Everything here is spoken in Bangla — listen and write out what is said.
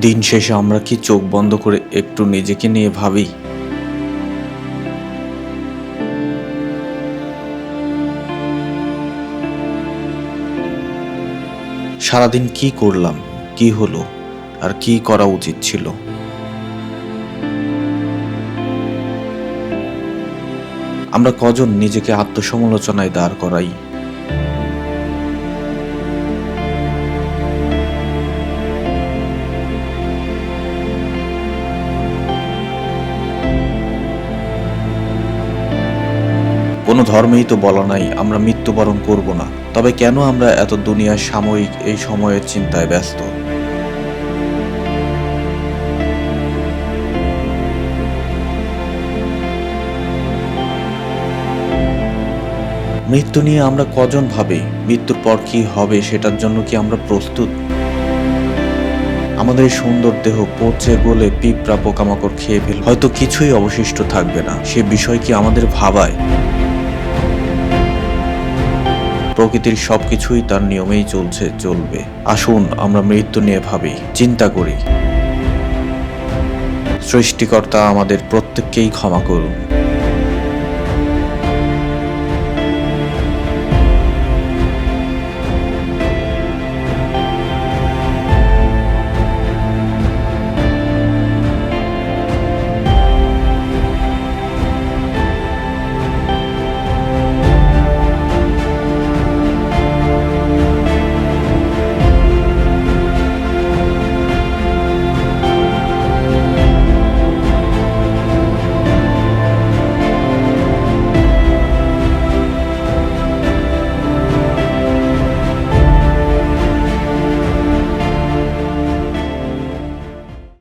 দিন শেষে আমরা কি চোখ বন্ধ করে একটু নিজেকে নিয়ে ভাবি? সারাদিন কি করলাম, কি হলো, আর কি করা উচিত ছিল? আমরা কজন নিজেকে আত্মসমালোচনায় দাঁড় করাই? কোনো ধর্মেই তো বলা নাই, আমরা মৃত্যুবরণ করব না। তবে কেন আমরা এত দুনিয়ার সাময়িক এই সময়ের চিন্তায় ব্যস্ত? মৃত্যু নিয়ে আমরা কজন ভাবি? মৃত্যুর পর কি হবে? সেটার জন্য কি আমরা প্রস্তুত? আমাদের সুন্দর দেহ পচে গলে পিঁপড়া পোকামাকড় খেয়ে ফেল হয়তো কিছুই অবশিষ্ট থাকবে না। সে বিষয় কি আমাদের ভাবায়? প্রকৃতির সবকিছুই তার নিয়মেই চলছে, চলবে। আসুন, আমরা মৃত্যু নিয়ে ভাবি, চিন্তা করি। সৃষ্টিকর্তা আমাদের প্রত্যেককেই ক্ষমা করুন।